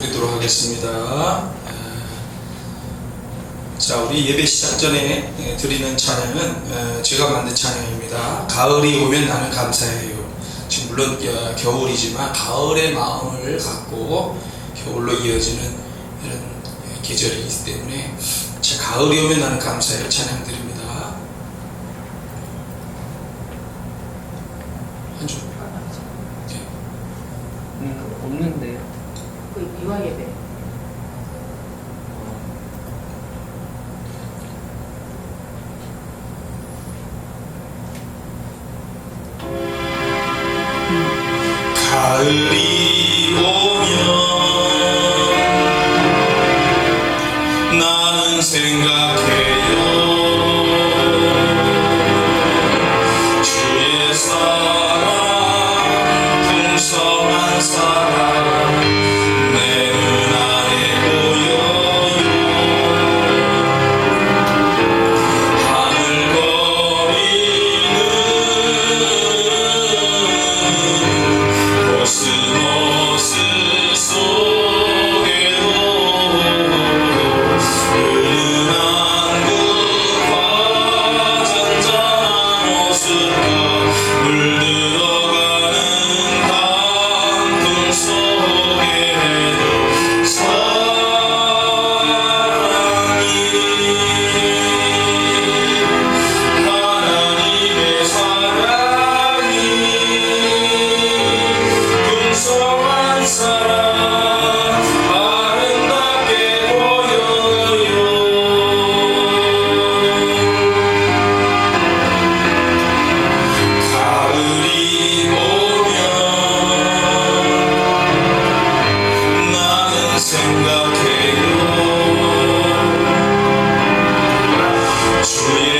드리도록 하겠습니다. 예. 자, 우리 예배 시작 전에 예, 드리는 찬양은 예, 제가 만든 찬양입니다. 가을이 오면 나는 감사해요. 지금 물론 겨울이지만 가을의 마음을 갖고 겨울로 이어지는 이런 계절이기 때문에 가을이 오면 나는 감사해요. 찬양 드립니다. 가을이 오면 나는 생각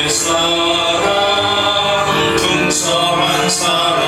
사랑 풍성한 사랑.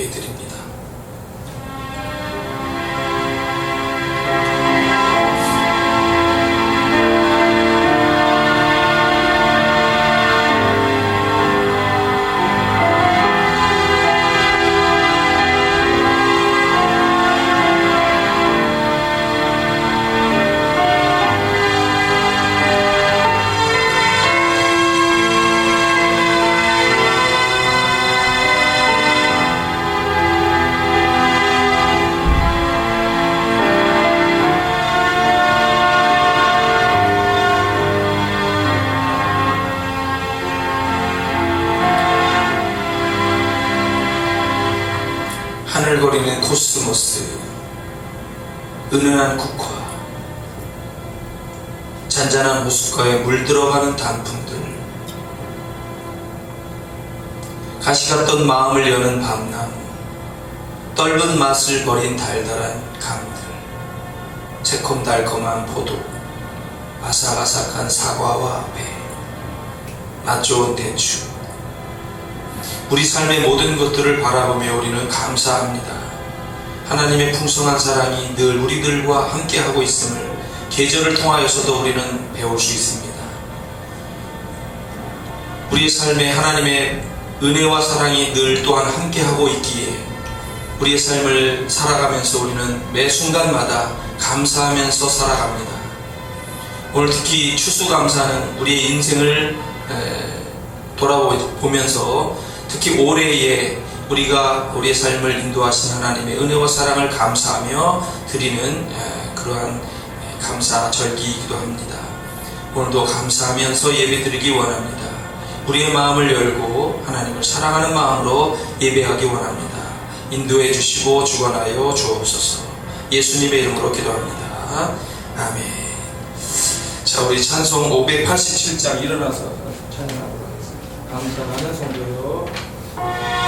은은한 국화, 잔잔한 호숫가에 물들어가는 단풍들, 가시 같던 마음을 여는 밤나무, 떫은 맛을 버린 달달한 감들, 새콤달콤한 포도, 아삭아삭한 사과와 배, 맛 좋은 대추, 우리 삶의 모든 것들을 바라보며 우리는 감사합니다. 하나님의 풍성한 사랑이 늘 우리들과 함께하고 있음을 계절을 통하여서도 우리는 배울 수 있습니다. 우리의 삶에 하나님의 은혜와 사랑이 늘 또한 함께하고 있기에 우리의 삶을 살아가면서 우리는 매 순간마다 감사하면서 살아갑니다. 오늘 특히 추수감사는 우리의 인생을 에, 돌아보면서 특히 올해에 우리가 우리의 삶을 인도하신 하나님의 은혜와 사랑을 감사하며 드리는 에, 그러한 에, 감사 절기이기도 합니다. 오늘도 감사하면서 예배 드리기 원합니다. 우리의 마음을 열고 하나님을 사랑하는 마음으로 예배하기 원합니다. 인도해 주시고 주관하여 주옵소서. 예수님의 이름으로 기도합니다. 아멘. 자, 우리 찬송 587장 일어나서 찬양하도록 하겠습니다. 감사하는 성도요.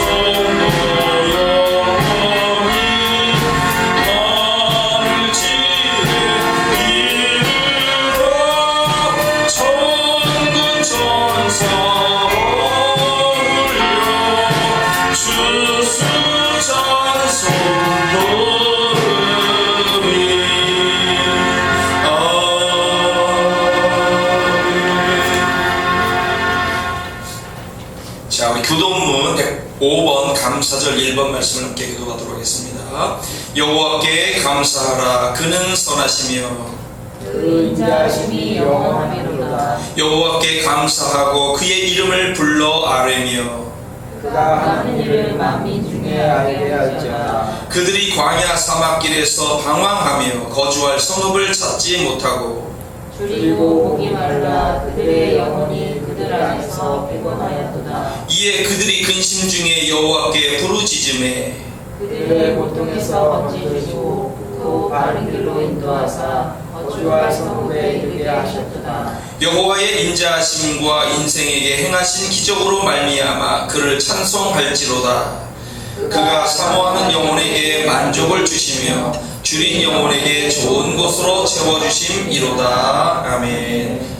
sou. 4절 1번 말씀을 함께 기도하도록 하겠습니다. 여호와께 감사하라. 그는 선하시며 여호와께 감사하고 그의 이름을 불러 아뢰며 그가 하는 일을 만민 중에 알게 할지어다 그들이 광야 사막길에서 방황하며 거주할 성읍을 찾지 못하고 줄이고 보기 말라. 그들의 영혼이 그들 안에서 피곤하였도다. 이에 그들이 근심 중에 여호와께 부르짖음에 그들의 고통에서 건지시고 또 바른 길로 인도하사 거주할 성읍에 이르게 하셨도다. 여호와의 인자하심과 인생에게 행하신 기적으로 말미암아 그를 찬송할지로다. 그가 사모하는 영혼에게 만족을 주시며 줄인 영혼에게 좋은 곳으로 채워주심이로다. 아멘.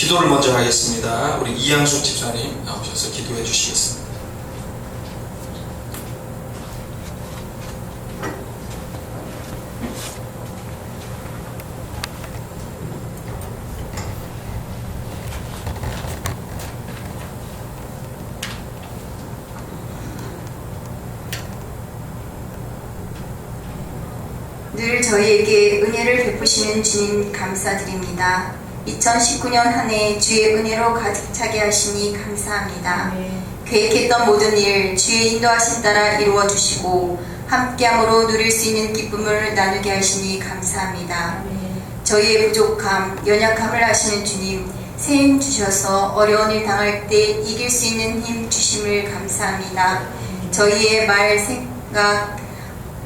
기도를 먼저 하겠습니다. 우리 이양숙 집사님 나오셔서 기도해 주시겠습니다. 늘 저희에게 은혜를 베푸시는 주님 감사드립니다. 2019년 한 해 주의 은혜로 가득 차게 하시니 감사합니다. 계획했던 모든 일 주의 인도하신 따라 이루어 주시고 함께함으로 누릴 수 있는 기쁨을 나누게 하시니 감사합니다. 저희의 부족함, 연약함을 아시는 주님, 새 힘 주셔서 어려운 일 당할 때 이길 수 있는 힘 주심을 감사합니다. 저희의 말, 생각,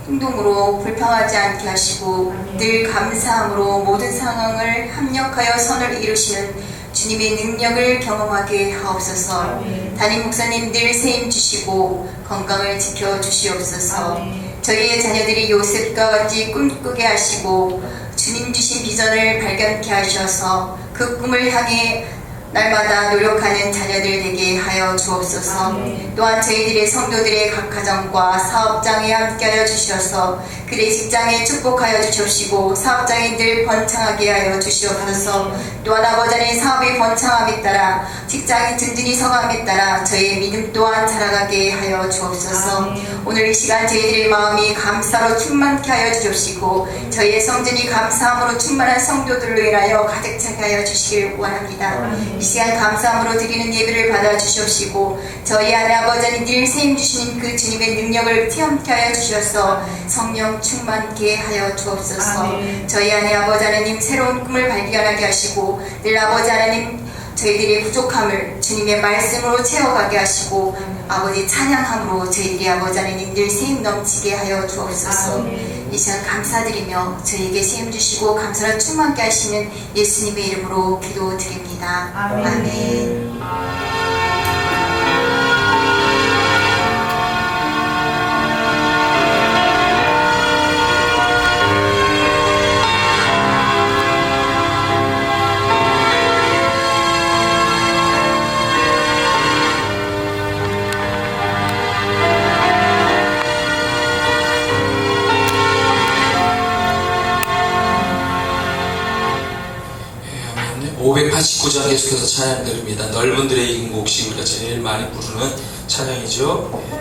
행동으로 불평하지 않게 하시고 늘 감사함으로 모든 상황을 합력하여 선을 이루시는 주님의 능력을 경험하게 하옵소서. 담임 목사님 늘 세임 주시고 건강을 지켜 주시옵소서. 저희의 자녀들이 요셉과 같이 꿈꾸게 하시고 주님 주신 비전을 발견케 하셔서 그 꿈을 향해 날마다 노력하는 자녀들 되게 하여 주옵소서. 또한 저희들의 성도들의 각 가정과 사업장에 함께하여 주셔서 그들의 직장에 축복하여 주시옵시고 사업장인들 번창하게 하여 주시옵소서. 또한 아버지 하나님 사업의 번창함에 따라 직장이 든든히 서감에 따라 저희의 믿음 또한 자라가게 하여 주옵소서. 오늘 이 시간 저희들의 마음이 감사로 충만케 하여 주옵시고 저희의 성전이 감사함으로 충만한 성도들로 인하여 가득 차게 하여 주시길 원합니다. 이 시간 감사함으로 드리는 예배를 받아 주시옵시고 저희 안에 아버지 하나님 늘 세임 주시는 그 주님의 능력을 체험케 하여 주셔서 성령 충만케 하여 주옵소서. 저희 안에 아버지 하나님 새로운 꿈을 발견하게 하시고 늘 아버지 하나님 저희들의 부족함을 주님의 말씀으로 채워가게 하시고 아버지 찬양함으로 저희들이 아버지 하나님 늘 세임 넘치게 하여 주옵소서. 이 시간 감사드리며 저희에게 세임 주시고 감사를 충만케 하시는 예수님의 이름으로 기도드립니다. 아멘. 예, 589장 계속해서 찬양 드립니다. 넓은 들의 인곡시 우리가 제일 많이 부르는 찬양이죠.